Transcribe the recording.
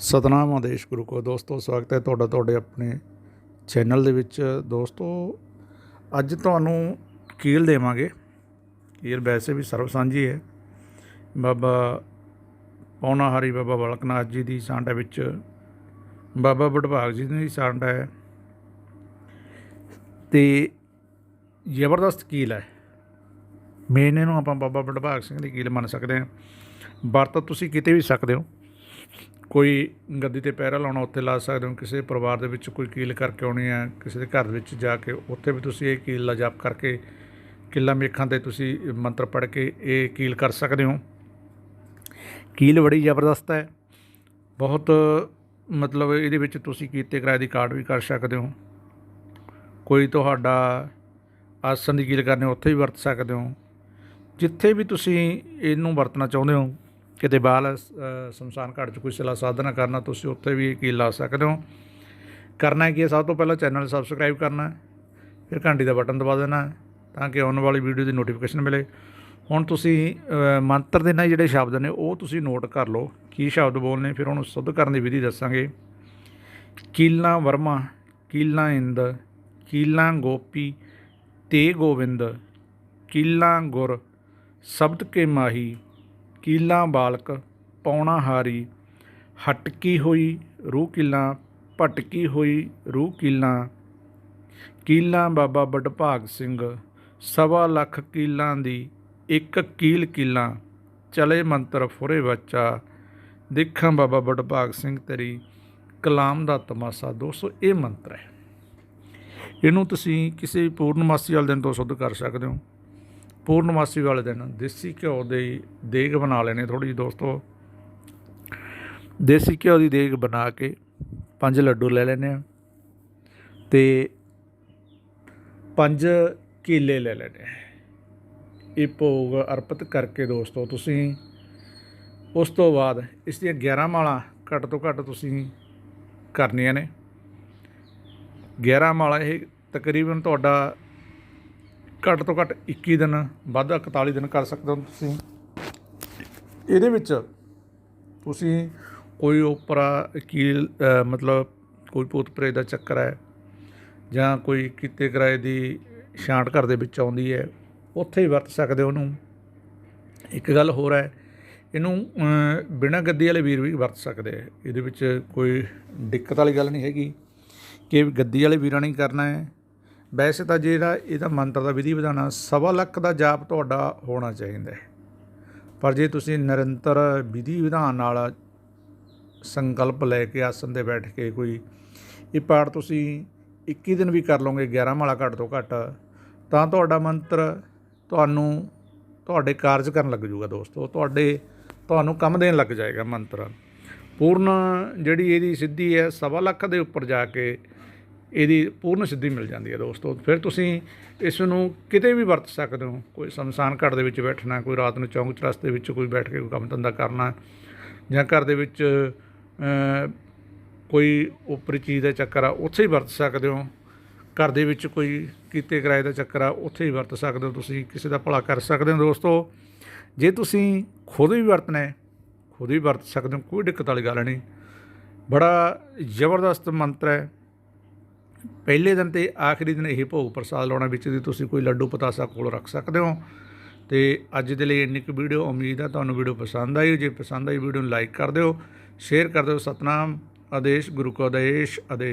ਸਤਨਾਮ ਆਦੇਸ਼ ਗੁਰੂ ਕੋ। ਦੋਸਤੋ, ਸਵਾਗਤ ਹੈ ਤੁਹਾਡਾ ਤੁਹਾਡੇ ਆਪਣੇ ਚੈਨਲ ਦੇ ਵਿੱਚ। ਦੋਸਤੋ, ਅੱਜ ਤੁਹਾਨੂੰ ਕੀਲ ਦੇਵਾਂਗੇ। ਕੀਲ ਵੈਸੇ ਵੀ ਸਰਬ ਸਾਂਝੀ ਹੈ। ਬਾਬਾ ਪੌਣਾ ਹਰੀ ਬਾਬਾ ਬਲਕਨਾਥ ਜੀ ਦੀ ਸਾਂਢਾ ਵਿੱਚ। ਬਾਬਾ ਬੜਭਾਗ ਜੀ ਦੀ ਸਾਂਡ ਹੈ। ਤੇ ਜ਼ਬਰਦਸਤ ਕੀਲ ਹੈ। ਮੇਨ ਇਹਨੂੰ ਆਪਾਂ ਬਾਬਾ ਬਡਭਾਗ ਸਿੰਘ ਦੀ ਕੀਲ ਮੰਨ ਸਕਦੇ ਹਾਂ। ਵਰਤ ਤੁਸੀਂ ਕਿਤੇ ਵੀ ਸਕਦੇ ਹੋ। ਕੋਈ ਗੱਦੀ ਤੇ ਪਹਿਰਾ ਲਾਉਣਾ ਉੱਥੇ ਲਾ ਸਕਦੇ ਹੋ, ਕਿਸੇ ਪਰਿਵਾਰ ਦੇ ਵਿੱਚ ਕੋਈ ਕੀਲ ਕਰਕੇ ਆਉਣੀ ਹੈ, ਕਿਸੇ ਦੇ ਘਰ ਵਿੱਚ ਜਾ ਕੇ, ਉੱਥੇ ਵੀ ਤੁਸੀਂ ਇਹ ਕੀਲ ਦਾ ਜਾਪ ਕਰਕੇ ਕਿੱਲਾ ਮੇਖਾਂ ਤੇ ਤੁਸੀਂ ਮੰਤਰ ਪੜ੍ਹ ਕੇ ਇਹ ਕੀਲ ਕਰ ਸਕਦੇ ਹੋ। ਕੀਲ ਬੜੀ ਜ਼ਬਰਦਸਤ ਹੈ। ਬਹੁਤ ਮਤਲਬ ਇਹਦੇ ਵਿੱਚ ਤੁਸੀਂ ਕੀਤੇ ਕਿਰਾਏ ਦੀ ਕਾਰਡ ਵੀ ਕਰ ਸਕਦੇ ਹੋ। ਕੋਈ ਤੁਹਾਡਾ ਆਸਨ ਦੀ ਕੀਲ ਕਰਨੀ ਉੱਥੇ ਵੀ ਵਰਤ ਸਕਦੇ ਹੋ। ਜਿੱਥੇ ਵੀ ਤੁਸੀਂ ਇਹਨੂੰ ਵਰਤਣਾ ਚਾਹੁੰਦੇ ਹੋ ਕਿਤੇ ਬਾਲ ਸ਼ਮਸ਼ਾਨ ਘਾਟ 'ਚ ਕੋਈ ਸਿਲਾ ਸਾਧਨਾ ਕਰਨਾ, ਤੁਸੀਂ ਉੱਥੇ ਵੀ ਕੀ ਲਾ ਸਕਦੇ ਹੋ। ਕਰਨਾ ਕੀ ਹੈ? ਸਭ ਤੋਂ ਪਹਿਲਾਂ ਚੈਨਲ ਸਬਸਕ੍ਰਾਈਬ ਕਰਨਾ ਫਿਰ ਘੰਟੀ ਦਾ ਬਟਨ ਦਬਾ ਦੇਣਾ ਤਾਂ ਕਿ ਆਉਣ ਵਾਲੀ ਵੀਡੀਓ ਦੀ ਨੋਟੀਫਿਕੇਸ਼ਨ ਮਿਲੇ। ਹੁਣ ਤੁਸੀਂ ਮੰਤਰ ਦੇ ਨਾਲ ਜਿਹੜੇ ਸ਼ਬਦ ਨੇ, ਉਹ ਤੁਸੀਂ ਨੋਟ ਕਰ ਲਓ, ਕੀ ਸ਼ਬਦ ਬੋਲਨੇ ਫਿਰ ਉਹਨੂੰ ਸੁੱਧ ਕਰਨ ਦੀ ਵਿਧੀ ਦੱਸਾਂਗੇ। ਕੀਲਾ ਵਰਮਾ ਕੀਲਾ ਇੰਦ ਕੀਲਾ ਗੋਪੀ, ਤੇ ਗੋਵਿੰਦ ਕੀਲਾ ਗੁਰ, ਸ਼ਬਦ ਕੇ ਮਾਹੀ ਕੀਲਾ ਬਾਲਕ ਪੌਣਾ ਹਾਰੀ। ਹਟਕੀ ਹੋਈ ਰੂਹ ਕੀਲਾ, ਭਟਕੀ ਹੋਈ ਰੂਹ ਕੀਲਾ। ਕੀਲਾ ਬਾਬਾ ਬੜਭਾਗ ਸਿੰਘ, ਸਵਾ ਲੱਖ ਕੀਲਾਂ ਦੀ ਇੱਕ ਕੀਲ ਕੀਲਾ। ਚਲੇ ਮੰਤਰ ਫੁਰੇ ਬੱਚਾ ਦੇਖਾਂ ਬਾਬਾ ਬੜਭਾਗ ਸਿੰਘ ਤੇਰੀ ਕਲਾਮ ਦਾ ਤਮਾਸਾ। ਦੋਸਤੋ ਇਹ ਮੰਤਰ ਹੈ। ਇਹਨੂੰ ਤੁਸੀਂ ਕਿਸੇ ਵੀ ਪੂਰਨਮਾਸੀ ਵਾਲੇ ਦਿਨ ਤੋਂ ਸੁੱਧ ਕਰ ਸਕਦੇ ਹੋ। ਪੂਰਨਮਾਸੀ ਵਾਲੇ ਦਿਨ ਦੇਸੀ ਘਿਓ ਦੇ ਦੇਗ ਬਣਾ ਲੈਣੇ ਥੋੜੀ ਜਿਹੀ ਦੋਸਤੋ। ਦੇਸੀ ਘਿਓ ਦੀ ਦੇਗ ਬਣਾ ਕੇ ਪੰਜ ਲੱਡੂ ਲੈ ਲੈਣੇ ਆ ਤੇ ਪੰਜ ਕੇਲੇ ਲੈ ਲੈਣੇ ਇਹ ਭੋਗ ਅਰਪਿਤ ਕਰਕੇ ਦੋਸਤੋ ਤੁਸੀਂ ਉਸ ਤੋਂ ਬਾਅਦ ਇਸ ਦੀਆਂ 11 ਮਾਲਾਂ ਘੱਟ ਤੋਂ ਘੱਟ ਤੁਸੀਂ ਕਰਨੀਆਂ ਨੇ। 11 ਮਾਲਾ ਇਹ ਤਕਰੀਬਨ ਤੁਹਾਡਾ ਘੱਟ ਤੋਂ ਘੱਟ 21 ਦਿਨ, ਵੱਧ 41 ਦਿਨ ਕਰ ਸਕਦੇ ਹੋ ਤੁਸੀਂ। ਇਹਦੇ ਵਿੱਚ ਤੁਸੀਂ ਕੋਈ ਉਪਰਾ ਕੀਲ ਮਤਲਬ ਕੋਈ ਭੂਤ ਪ੍ਰੇਤ ਦਾ ਚੱਕਰ ਹੈ ਜਾਂ ਕੋਈ ਕੀਤੇ ਕਿਰਾਏ ਦੀ ਛਾਂਟ ਘਰ ਦੇ ਵਿੱਚ ਆਉਂਦੀ ਹੈ, ਉੱਥੇ ਹੀ ਵਰਤ ਸਕਦੇ ਹੋ ਉਹਨੂੰ। ਇੱਕ ਗੱਲ ਹੋਰ ਹੈ, ਇਹਨੂੰ ਬਿਨਾਂ ਗੱਦੀ ਵਾਲੇ ਵੀਰ ਵੀ ਵਰਤ ਸਕਦੇ ਆ ਇਹਦੇ ਵਿੱਚ ਕੋਈ ਦਿੱਕਤ ਵਾਲੀ ਗੱਲ ਨਹੀਂ ਹੈਗੀ ਕਿ ਗੱਦੀ ਵਾਲੇ ਵੀਰਾਂ ਨੇ ਕਰਨਾ ਹੈ। ਵੈਸੇ ਤਾਂ ਜਿਹੜਾ ਇਹਦਾ ਮੰਤਰ ਦਾ ਵਿਧੀ ਵਿਧਾਨ ਆ, ਸਵਾ ਲੱਖ ਦਾ ਜਾਪ ਤੁਹਾਡਾ ਹੋਣਾ ਚਾਹੀਦਾ ਹੈ। ਪਰ ਜੇ ਤੁਸੀਂ ਨਿਰੰਤਰ ਵਿਧੀ ਵਿਧਾਨ ਨਾਲ ਸੰਕਲਪ ਲੈ ਕੇ ਆਸਨ ਤੇ ਬੈਠ ਕੇ ਕੋਈ, ਇਹ ਪਾਠ ਤੁਸੀਂ 21 ਦਿਨ ਵੀ ਕਰ ਲਓਗੇ 11 ਮਾਲਾ ਘੱਟ ਤੋਂ ਘੱਟ, ਤਾਂ ਤੁਹਾਡਾ ਮੰਤਰ ਤੁਹਾਨੂੰ, ਤੁਹਾਡੇ ਕਾਰਜ ਕਰਨ ਲੱਗ ਜੂਗਾ ਦੋਸਤੋ। ਤੁਹਾਡੇ, ਤੁਹਾਨੂੰ ਕੰਮ ਦੇਣ ਲੱਗ ਜਾਏਗਾ ਮੰਤਰ। ਪੂਰਨ ਜਿਹੜੀ ਇਹਦੀ ਸਿੱਧੀ ਹੈ, ਸਵਾ ਲੱਖ ਦੇ ਉੱਪਰ ਜਾ ਕੇ ਇਹਦੀ ਪੂਰਨ ਸਿੱਧੀ ਮਿਲ ਜਾਂਦੀ ਹੈ ਦੋਸਤੋ। ਫਿਰ ਤੁਸੀਂ ਇਸ ਨੂੰ ਕਿਤੇ ਵੀ ਵਰਤ ਸਕਦੇ ਹੋ। ਕੋਈ ਸ਼ਮਸ਼ਾਨ ਘਾਟ ਦੇ ਵਿੱਚ ਬੈਠਣਾ, ਕੋਈ ਰਾਤ ਨੂੰ ਚੌਂਕ ਚਰਸਤੇ ਵਿੱਚ ਕੋਈ ਬੈਠ ਕੇ ਕੋਈ ਕੰਮ ਧੰਦਾ ਕਰਨਾ ਜਾਂ ਘਰ ਦੇ ਵਿੱਚ ਕੋਈ ਉੱਪਰੀ ਚੀਜ਼ ਦਾ ਚੱਕਰ ਆ, ਉੱਥੇ ਹੀ ਵਰਤ ਸਕਦੇ ਹੋ। ਘਰ ਦੇ ਵਿੱਚ ਕੋਈ ਕੀਤੇ ਕਿਰਾਏ ਦਾ ਚੱਕਰ ਆ, ਉੱਥੇ ਹੀ ਵਰਤ ਸਕਦੇ ਹੋ ਤੁਸੀਂ। ਕਿਸੇ ਦਾ ਭਲਾ ਕਰ ਸਕਦੇ ਹੋ ਦੋਸਤੋ। ਜੇ ਤੁਸੀਂ ਖੁਦ ਵੀ ਵਰਤਣਾ ਹੈ, ਖੁਦ ਵੀ ਵਰਤ ਸਕਦੇ ਹੋ, ਕੋਈ ਦਿੱਕਤ ਵਾਲੀ ਗੱਲ ਨਹੀਂ। ਬੜਾ ਜ਼ਬਰਦਸਤ ਮੰਤਰ ਹੈ। ਪਹਿਲੇ ਦਿਨ ਤੇ ਆਖਰੀ ਦਿਨ ਇਹ ਭੋਗ ਪ੍ਰਸਾਦ ਲਾਉਣਾ ਵਿੱਚ ਦੀ ਤੁਸੀਂ ਕੋਈ ਲੱਡੂ ਪਤਾਸਾ ਕੋਲ ਰੱਖ ਸਕਦੇ ਹੋ। ਤੇ ਅੱਜ ਦੇ ਲਈ ਇੰਨੀ ਕੁ ਵੀਡੀਓ ਉਮੀਦ ਹੈ ਤੁਹਾਨੂੰ ਵੀਡੀਓ ਪਸੰਦ ਆਈ, ਜੇ ਪਸੰਦ ਆਈ ਵੀਡੀਓ ਨੂੰ ਲਾਈਕ ਕਰ ਦਿਓ, ਸ਼ੇਅਰ ਕਰ ਦਿਓ। ਸਤਨਾਮ, ਆਦੇਸ਼, ਗੁਰੂ ਕਾ ਆਦੇਸ਼ ਆਦੇਸ਼।